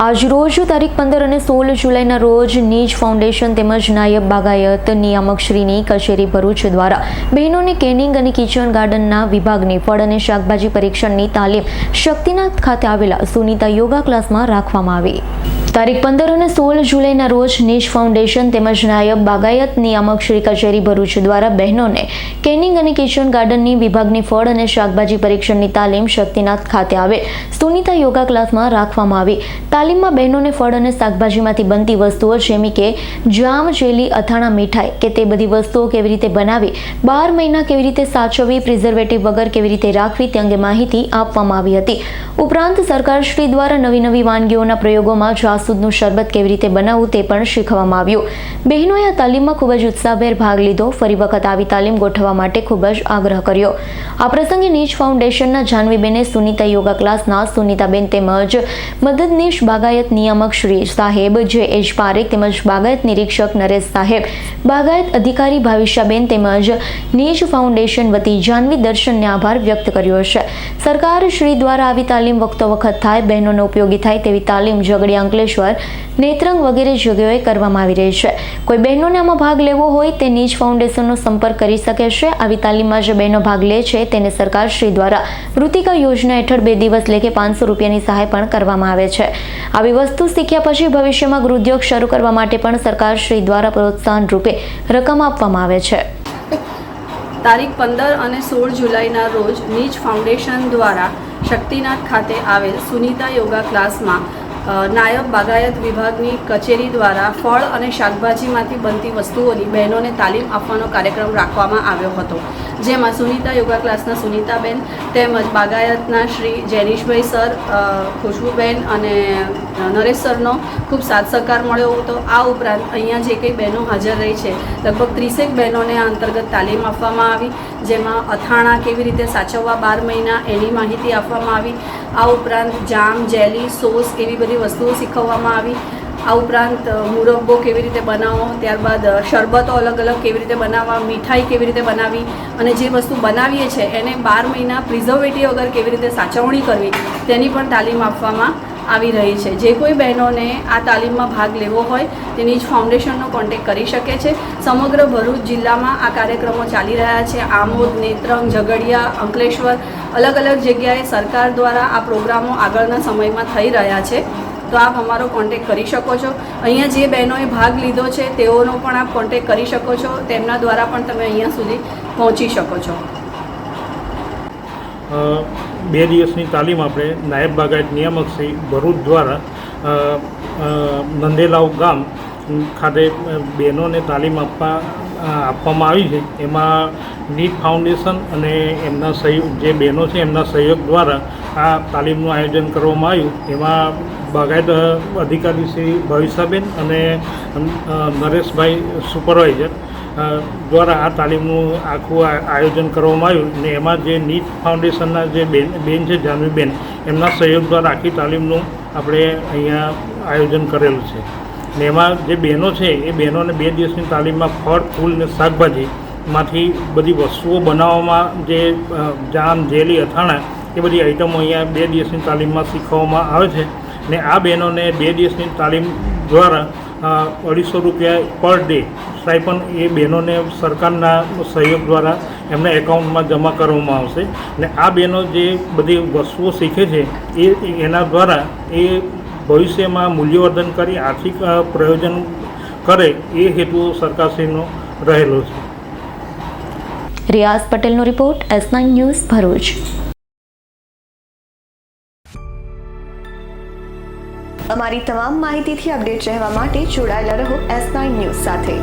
આજરોજ તારીખ પંદર અને સોળ જુલાઈના રોજ નીજ ફાઉન્ડેશન તેમજ નાયબ બાગાયત નિયામક શ્રીની કચેરી ભરૂચ દ્વારા બહેનોને કેનિંગ અને કિચન ગાર્ડનના વિભાગની ફળ અને શાકભાજી પરીક્ષણની તાલીમ શક્તિનાથ ખાતે આવેલા સુનિતા યોગા ક્લાસમાં રાખવામાં આવી. તારીખ પંદર અને સોળ જુલાઈના રોજ નીશ ફાઉન્ડેશન તેમજ નાયબ બાગાયત નિયામક શ્રી કચેરી ભરૂચ દ્વારા બહેનોને કેનિંગ અને કિચન ગાર્ડનની વિભાગની ફળ અને શાકભાજી પરીક્ષણની તાલીમ શક્તિનાથ ખાતે આવેલ સુનિતા યોગા ક્લાસમાં રાખવામાં આવી. તાલીમમાં બહેનોને ફળ અને શાકભાજીમાંથી બનતી વસ્તુઓ જેમ કે જામ, જેલી, અથાણા, મીઠાઈ કે તે બધી વસ્તુઓ કેવી રીતે બનાવી, બાર મહિના કેવી રીતે સાચવવી, પ્રિઝર્વેટિવ વગર કેવી રીતે રાખવી તે અંગે માહિતી આપવામાં આવી હતી. ઉપરાંત સરકારશ્રી દ્વારા નવી નવી વાનગીઓના પ્રયોગોમાં જાસૂદનું શરબત કેવી રીતે બનાવવું તે પણ શીખવવામાં આવ્યું. બહેનોએ આ તાલીમમાં ખૂબ જ ઉત્સાહભેર ભાગ લીધો. ફરી વખત આવી તાલીમ ગોઠવવા માટે ખૂબ જ આગ્રહ કર્યો. આ પ્રસંગે નીચ ફાઉન્ડેશનના જાનવીબેને સુનિતા યોગા ક્લાસના સુનિતાબેન તેમજ મદદનીશ બાગાયત નિયામક શ્રી સાહેબ જે એચ પારેખ તેમજ બાગાયત નિરીક્ષક નરેશ સાહેબ, બાગાયત અધિકારી ભાવિશાબેન તેમજ નીચ ફાઉન્ડેશન વતી જાનવી દર્શનને આભાર વ્યક્ત કર્યો છે. સરકાર શ્રી દ્વારા આવી તાલીમ વખતો વખત થાય, બહેનોને ઉપયોગી થાય તેવી તાલીમ ઝઘડિયા અંકલેશ્વર નેત્રંગ વગેરે જગ્યાએ કરવામાં આવી રહી છે. કોઈ બહેનોને આમાં ભાગ લેવો હોય તે નીજ ફાઉન્ડેશનનો સંપર્ક કરી શકે છે. આવી તાલીમમાં જે બહેનો ભાગ લે છે તેને સરકાર શ્રી દ્વારા વૃત્તિકા યોજના હેઠળ બે દિવસ લેખે પાંચસો રૂપિયાની સહાય પણ કરવામાં આવે છે. આવી વસ્તુ શીખ્યા પછી ભવિષ્યમાં ગૃહોદ્યોગ શરૂ કરવા માટે પણ સરકાર શ્રી દ્વારા પ્રોત્સાહન રૂપે રકમ આપવામાં આવે છે. તારીખ પંદર અને સોળ જુલાઈના રોજ નીચ ફાઉન્ડેશન દ્વારા શક્તિનાથ ખાતે આવેલ સુનિતા યોગા ક્લાસમાં નાયબ બાગાયત વિભાગની કચેરી દ્વારા ફળ અને શાકભાજીમાંથી બનતી વસ્તુઓની બહેનોને તાલીમ આપવાનો કાર્યક્રમ રાખવામાં આવ્યો હતો. જેમાં સુનીતા યોગા ક્લાસના સુનિતાબેન તેમજ બાગાયતના શ્રી જૈનિશભાઈ સર ખુશ્બુબેન અને નરેશ સરનો ખૂબ સાથ સહકાર મળ્યો હતો. આ ઉપરાંત અહીંયા જે કંઈ બહેનો હાજર રહી છે, લગભગ ત્રીસેક બહેનોને આ અંતર્ગત તાલીમ આપવામાં આવી, જેમાં અથાણા કેવી રીતે સાચવવા બાર મહિના એની માહિતી આપવામાં આવી, આ ઉપરાંત જામ, જેલી, સોસ એવી બધી વસ્તુઓ શીખવવામાં આવી. આ ઉપરાંત મુરબ્બો કેવી રીતે બનાવો, ત્યારબાદ શરબતો અલગ અલગ કેવી રીતે બનાવવા, મીઠાઈ કેવી રીતે બનાવી અને જે વસ્તુ બનાવીએ છીએ એને બાર મહિના પ્રિઝર્વેટિવ વગર કેવી રીતે સાચવણી કરવી, તેની પણ તાલીમ આપવામાં આવી રહી છે. જે કોઈ બહેનોને આ તાલીમમાં ભાગ લેવો હોય, તેની જ ફાઉન્ડેશનનો કોન્ટેક કરી શકે છે. સમગ્ર ભરૂચ જિલ્લામાં આ કાર્યક્રમો ચાલી રહ્યા છે. આમોદ, નેત્રંગ, ઝઘડિયા, અંકલેશ્વર અલગ અલગ જગ્યાએ સરકાર દ્વારા આ પ્રોગ્રામો આગળના સમયમાં થઈ રહ્યા છે. તો આપ અમારો કોન્ટેક કરી શકો છો. અહીંયા જે બહેનોએ ભાગ લીધો છે, તેઓનો પણ આપ કોન્ટેક કરી શકો છો. તેમના દ્વારા પણ તમે અહીંયા સુધી પહોંચી શકો છો. બે દિવસની તાલીમ આપણે નાયબ બાગાયત નિયામક શ્રી ભરૂચ દ્વારા નંદેલાવ ગામ ખાતે બહેનોને તાલીમ આપવા આપવામાં આવી છે, એમાં નીટ ફાઉન્ડેશન અને એમના સહયોગ જે બહેનો છે એમના સહયોગ દ્વારા આ તાલીમનું આયોજન કરવામાં આવ્યું. એમાં બાગાયત અધિકારી શ્રી ભવિષાબેન અને નરેશભાઈ સુપરવાઇઝર દ્વારા આ તાલીમનું આખું આયોજન કરવામાં આવ્યું ને એમાં જે નીટ ફાઉન્ડેશનના જે બેન બેન છે, જાનવીબેન, એમના સહયોગ દ્વારા આખી તાલીમનું આપણે અહીંયા આયોજન કરેલું છે. ને એમાં જે બહેનો છે, એ બહેનોને બે દિવસની તાલીમમાં ફળ, ફૂલ ને શાકભાજીમાંથી બધી વસ્તુઓ બનાવવામાં જે જામ, જેલી, અથાણા, એ બધી આઈટમો અહીંયા બે દિવસની તાલીમમાં શીખવવામાં આવે છે. ને આ બહેનોને બે દિવસની તાલીમ દ્વારા અઢીસો રૂપિયા પર ડે સ્ટાઇપન એ બહેનોને સરકારના સહયોગ દ્વારા એમના એકાઉન્ટમાં જમા કરવામાં આવશે. ને આ બહેનો જે બધી વસ્તુઓ શીખે છે, એ, એના દ્વારા એ ભવિષ્યમાં મૂલ્યવર્ધન કરી આર્થિક પ્રયોજન કરે એ હેતુ સરકારશ્રીનો રહેલો છે. રિયાઝ પટેલનો report S nine news Bharuch. અમારી તમામ માહિતીથી અપડેટ રહેવા માટે જોડાયેલા રહો એસ નાઇન ન્યૂઝ સાથે.